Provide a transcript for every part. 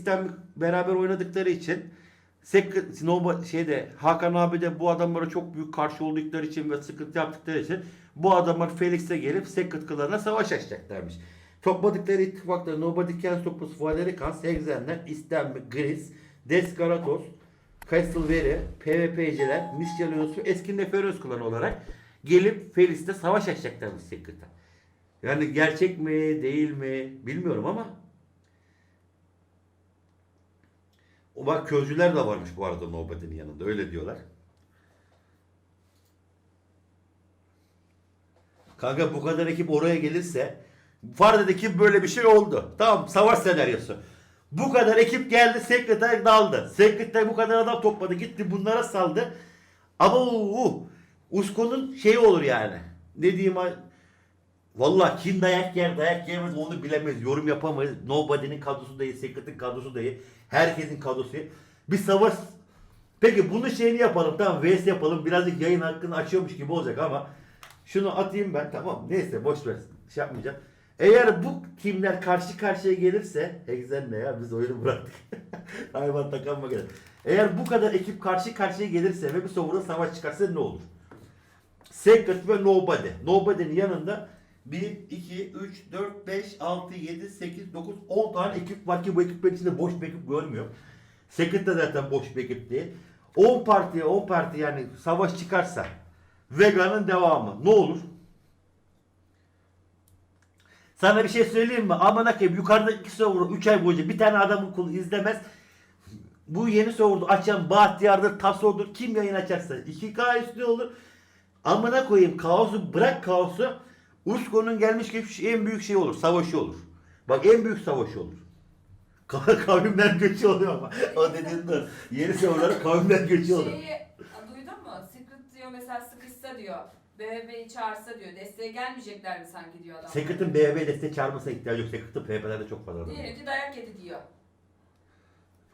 İstem beraber oynadıkları için Snowba- şeyde Hakan abi de bu adamlara çok büyük karşı oldukları için ve sıkıntı yaptıkları için bu adamlar Felix'e gelip Secret kıllarına savaş açacaklarmış. Topladıkları ittifakta Nobody Can Stop Us, Valericans, Hexenler, İstem, Gris, Descaratos, Castlevere, PvP'ciler, Miscellaneous ve eski Neferios klanı olarak gelip Felix'te savaş açacaklarmış Secret'a. Yani gerçek mi değil mi bilmiyorum ama o bak közcüler de varmış bu arada Nobody'nin yanında öyle diyorlar. Kanka bu kadar ekip oraya gelirse farz edelim ki böyle bir şey oldu. Tamam savaş senaryosu. Bu kadar ekip geldi sekreter daldı. Sekreter bu kadar adam topladı gitti bunlara saldı. Ama uh, Usko'nun şeyi olur yani. Ne diyeyim Vallahi kim dayak yer dayak yemez onu bilemeyiz. Yorum yapamayız. Nobody'nin kadrosu değil, Secret'in kadrosu değil. Herkesin kadrosu değil. Bir savaş. Peki bunu şeyini yapalım tamam VS yapalım. Birazcık yayın hakkını açıyormuş gibi olacak ama şunu atayım ben tamam neyse boş ver şey yapmayacağım. Eğer bu timler karşı karşıya gelirse Hexen ne ya biz oyunu bıraktık. Hayvan takanma gelir. Eğer bu kadar ekip karşı karşıya gelirse ve bir sonra savaş çıkarsa ne olur? Secret ve Nobody. Nobody'nin yanında 1, 2, 3, 4, 5, 6, 7, 8, 9, 10 tane ekip var ki bu ekiplerin içinde boş bir ekip görmüyor. Secret de zaten boş bir ekip değil. 10 partiye 10 parti yani savaş çıkarsa Vega'nın devamı ne olur? Sana bir şey söyleyeyim mi? Aman akıyım yukarıda iki server 3 ay boyunca bir tane adamın kulu izlemez. Bu yeni server'da açan Bahtiyar'dır, Taso'dur kim yayın açarsa 2K üstü olur. Amına koyayım kaosu bırak kaosu. Usko'nun gelmiş geçmiş en büyük şey olur. Savaşı olur. Bak en büyük savaşı olur. Ka- Kavimden göçü oluyor ama. O dediğin doğru. Yeni serverlara kavimden göçü olur. Şeyi duydun mu? Secret diyor mesela sıkışsa diyor. BB'yi çağırsa diyor. Desteğe gelmeyecekler mi sanki diyor adam. Secret'ın BB desteği çağırmasına ihtiyacı yok. Secret'ın PvP'lerde çok fazla adam. Diyelim ki dayak yedi diyor.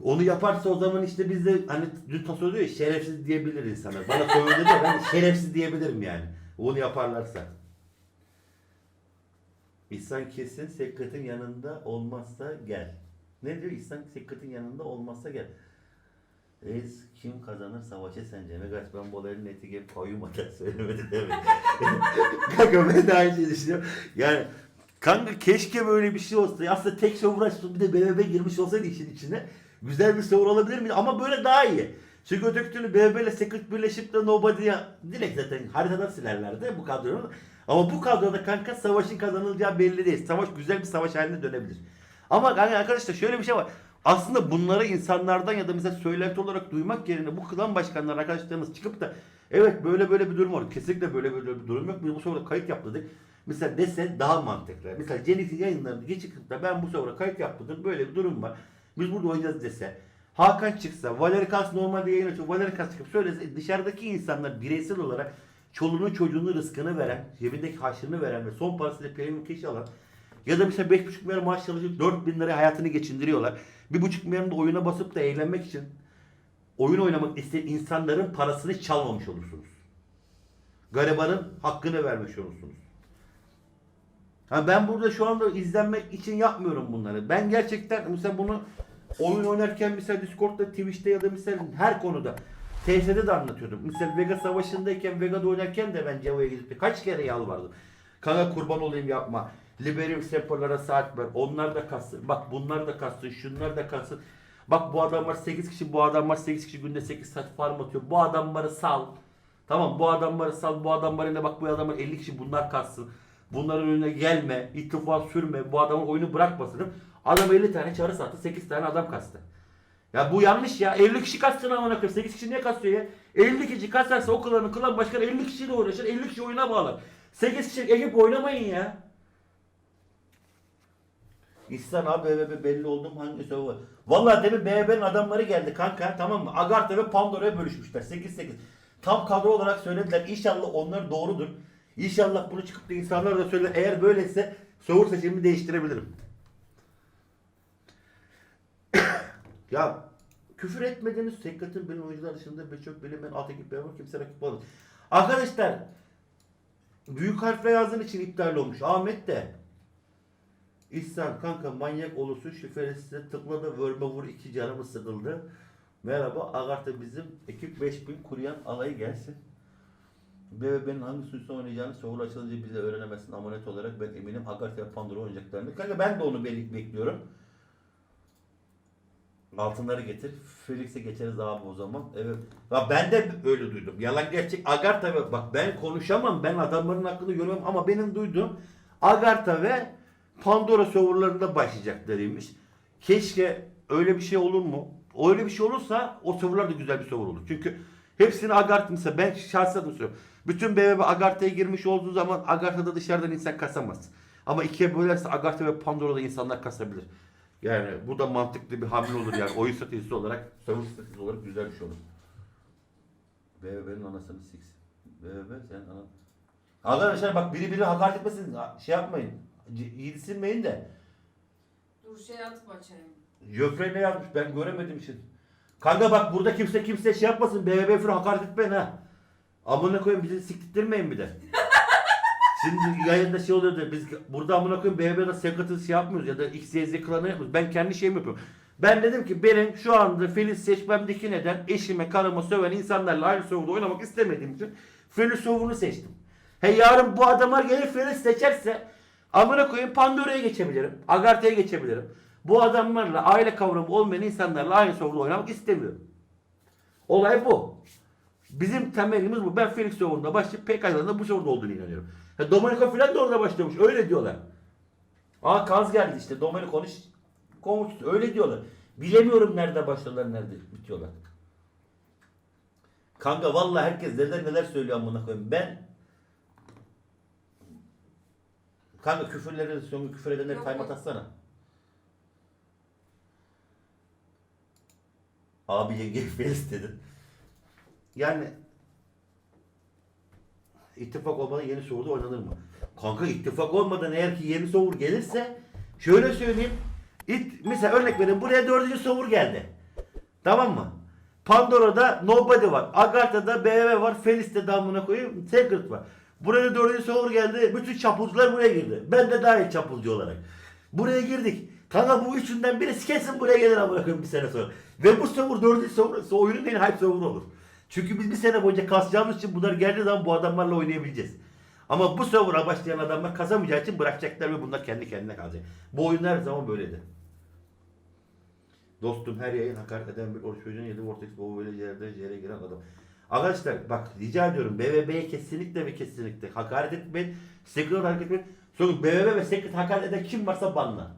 Onu yaparsa o zaman işte biz de hani dün taso diyor ya şerefsiz diyebilir insanlar. Bana soyuldu diyor ben şerefsiz diyebilirim yani. Onu yaparlarsa. İhsan kesin Secret'in yanında olmazsa gel. Ne diyor? İhsan Secret'in yanında olmazsa gel. Reis kim kazanır savaşı sence? Megaç ben bu olayın neti gibi koyum atar söylemedi değil? Kanka ben de aynı şeyi düşünüyorum. Yani kanka keşke böyle bir şey olsa. Aslında tek şey uğraşsın bir de BBB girmiş olsaydı işin içine. Güzel bir savur olabilir miydi? Ama böyle daha iyi. Çünkü öteki türlü BBB ile Secret birleşip de Nobody'ye direkt zaten haritadan silerlerdi bu kadronun. Ama bu kadroda kanka savaşın kazanılacağı belli değil. Savaş güzel bir savaş haline dönebilir. Ama kanka arkadaşlar şöyle bir şey var. Aslında bunları insanlardan ya da mesela söylenti olarak duymak yerine bu klan başkanları arkadaşlarımız çıkıp da evet böyle böyle bir durum var. Kesinlikle böyle böyle bir durum yok. Biz bu sonra kayıt yaptırdık. Mesela dese daha mantıklı. Mesela Cenix'in yayınlarını geçip de ben bu sonra kayıt yaptırdım. Böyle bir durum var. Biz burada oynayacağız dese. Hakan çıksa, Valerikas normalde yayın açıyor. Valerikas çıkıp söylese dışarıdaki insanlar bireysel olarak çoluğunun çocuğunun rızkını veren, cebindeki harçlığını veren ve son parasıyla premium cash alan ya da mesela 5,5 milyar maaş çalışıp 4 bin liraya hayatını geçindiriyorlar. 1,5 milyarın da oyuna basıp da eğlenmek için oyun oynamak isteyen insanların parasını çalmamış olursunuz. Garibanın hakkını vermiş olursunuz. Ha ben burada şu anda izlenmek için yapmıyorum bunları. Ben gerçekten mesela bunu oyun oynarken mesela Discord'da, Twitch'te ya da mesela her konuda TS'de de anlatıyordum. Mesela Vega Savaşı'ndayken, Vega'da oynarken de ben Cevo'ya gidip kaç kere yalvardım. Kanka kurban olayım yapma. Liberium Semper'lara saat ver. Onlar da kassın. Bak bunlar da kassın. Şunlar da kassın. Bak bu adamlar 8 kişi, bu adamlar 8 kişi günde 8 saat farm atıyor. Bu adamları sal. Tamam bu adamları sal. Bu adamların da bak bu adamlar 50 kişi bunlar kassın. Bunların önüne gelme. ittifak sürme. Bu adamın oyunu bırakmasın. Adam 50 tane çarı sattı. 8 tane adam kastı. Ya bu yanlış ya. 50 kişi katsın amına koyayım. 8 kişi niye kastıyor ya? 50 kişi kasarsa o klanın klan başkanı 50 kişiyle uğraşır. 50 kişi oyuna bağlar. 8 kişi ekip oynamayın ya. İhsan abi BBB belli oldum hangi server? Vallahi demin BBB'nin adamları geldi kanka tamam mı? Agartha ve Pandora'ya bölüşmüşler 8-8. Tam kadro olarak söylediler. İnşallah onlar doğrudur. İnşallah bunu çıkıp da insanlar da söyler. Eğer böyleyse server seçimimi değiştirebilirim. Ya küfür etmediğiniz Sekat'ın benim oyuncular dışında birçok benim ben alt ekip var kimse rakip olmaz. Arkadaşlar büyük harfle yazdığın için iptal olmuş. Ahmet de İhsan kanka manyak olursun şifresine tıkladı vurma vur iki canımı sıkıldı. Merhaba Agartha bizim ekip 5000 kuryan alayı gelsin. BBB'nin hangi sunucuda oynayacağını soğuk açılınca bize öğrenemezsin amonet olarak ben eminim Agartha ve Pandora oynayacaklarını. Kanka ben de onu bek- bekliyorum. Altınları getir. Felix'e geçeriz abi o zaman. Evet. Ya ben de öyle duydum. Yalan gerçek. Agartha ve bak ben konuşamam. Ben adamların hakkını görmem ama benim duyduğum Agartha ve Pandora serverlarında başlayacaklarıymış. Keşke öyle bir şey olur mu? Öyle bir şey olursa o serverlar da güzel bir server olur. Çünkü hepsini Agartha mesela ben şahsen söylüyorum. Bütün BBB Agartha'ya girmiş olduğu zaman Agartha'da dışarıdan insan kasamaz. Ama ikiye bölerse Agartha ve Pandora'da insanlar kasabilir. Yani bu da mantıklı bir hamle olur yani. Oyun stratejisi olarak, server stratejisi olarak güzel bir şey olur. BBB'nin anasını siksin. BBB sen ana... Arkadaşlar bak biri biri hakaret etmesin. Şey yapmayın. Yiğitsinmeyin de. Dur şey atıp açayım. Jöfre ne yazmış ben göremedim için. Kanka bak burada kimse kimse şey yapmasın. BBB falan hakaret etmeyin ha. Amına koyayım bizi siktirtmeyin bir de. Şimdi yayında şey oluyor da biz burada amına koyayım BBB'de secret'ı şey yapmıyoruz ya da XYZ klanı yapmıyoruz. Ben kendi şeyimi yapıyorum. Ben dedim ki benim şu anda Feliz seçmemdeki neden eşime, karıma söven insanlarla aynı serverda oynamak istemediğim için Feliz server'ını seçtim. He yarın bu adamlar gelir Feliz seçerse amına koyayım Pandora'ya geçebilirim. Agartha'ya geçebilirim. Bu adamlarla aile kavramı olmayan insanlarla aynı serverda oynamak istemiyorum. Olay bu. Bizim temelimiz bu. Ben Felix serverında başlayıp PKK'da da bu serverda olduğunu inanıyorum. Ha, Domenico falan da orada başlamış. Öyle diyorlar. Aa Kaz geldi işte. Domenico konuş. Konuş. Öyle diyorlar. Bilemiyorum nerede başladılar nerede bitiyorlar. Kanka vallahi herkes neler neler söylüyor amına koyayım. Ben Kanka küfürleri sonra küfür edenleri yok. atsana. Abi yenge Felis dedin. Yani ittifak olmadan yeni soğurda oynanır mı? Kanka ittifak olmadan eğer ki yeni soğur gelirse şöyle söyleyeyim. İt, mesela örnek vereyim buraya dördüncü soğur geldi. Tamam mı? Pandora'da Nobody var. Agartha'da BV var. Felis'te damına koyayım. Secret var. Buraya dördüncü soğur geldi. Bütün çapulcular buraya girdi. Ben de dahil çapulcu olarak. Buraya girdik. Kanka bu üçünden birisi kesin buraya gelir amına koyayım bir sene sonra. Ve bu server dördüncü server oyunun en hype server olur. Çünkü biz bir sene boyunca kasacağımız için bunlar geldiği zaman bu adamlarla oynayabileceğiz. Ama bu server'a başlayan adamlar kazamayacağı için bırakacaklar ve bunlar kendi kendine kalacak. Bu oyun her zaman böyledir. Dostum her yayın hakaret eden bir oruç çocuğun yedi vortex bu böyle yerde yere giren adam. Arkadaşlar bak rica ediyorum BBB'ye kesinlikle ve kesinlikle hakaret etmeyin. Secret hareket etmeyin. Sonra BBB ve Secret hakaret eden kim varsa banla.